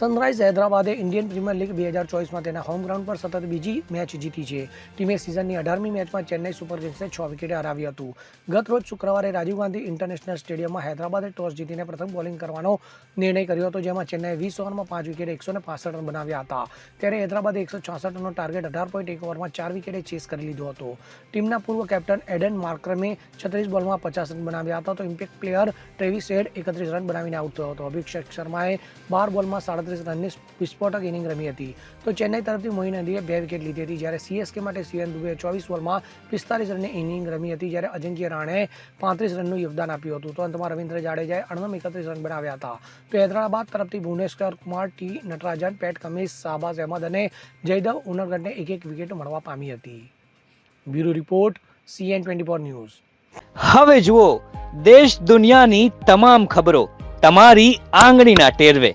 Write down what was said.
Sunrise હૈદરાબાદે Indian Premier League બે હજાર ચોવીસમાં તેના હોમ ગ્રાઉન્ડ પર સતત બીજી મેચ જીતી છે. ટીમે સિઝનની અઢારમી મેચમાં ચેન્નઈ સુપર કિંગ્સને છ વિકેટે હરાવ્યું હતું. ગત રોજ શુક્રવારે રાજીવ ગાંધી ઇન્ટરનેશનલ સ્ટેડિયમમાં હૈદરાબાદે ટોસ જીતીને પ્રથમ બોલિંગ કરવાનો નિર્ણય કર્યો હતો, જેમાં ચેન્નાઈએ વીસ ઓવરમાં પાંચ વિકેટે એકસો રન બનાવ્યા હતા. ત્યારે હૈદરાબાદે એકસો છાસઠ ટાર્ગેટ અઢાર પોઈન્ટ એક ઓવરમાં ચાર વિકેટે ચેસ કરી લીધો હતો. ટીમના પૂર્વ કેપ્ટન એડન માર્ક્રમે છત્રીસ બોલમાં પચાસ રન બનાવ્યા હતા, તો ઇમ્પેક્ટ પ્લેયર ટ્રેવિસ એડ એકત્રીસ રન બનાવીને આઉટ થયો હતો. અભિષેક શર્માએ બાર બોલમાં સાડત્રીસ રનની વિસ્ફોટક ઇનિંગ રમી હતી. તો ચેન્નઈ તરફથી મોઇન અલીએ બે વિકેટ લીધી હતી. જ્યારે સીએસકે માટે સીએન દુબેએ ચોવીસ ઓવરમાં પિસ્તાલીસ રનની ઇનિંગ રમી હતી. જ્યારે અજિંક્ય રાણે પાંત્રીસ રનનું યોગદાન આપ્યું હતું. તો અંતમાં રવિન્દ્ર જાડેજાએ અણનમ એકત્રીસ રન બનાવ્યા હતા. તો હૈદરાબાદ તરફથી Bhuvneshwar Kumar, T. Natarajan, Pat Cummins, Shahbaz Ahmed અને જયદવ ઉનરગઢને એક એક વિકેટ મળવા પામી હતી. Bureau report, CN twenty four news. હવે જુઓ, દેશ દુનિયાની તમામ ખબરો તમારી આંગળીના ટેરવે.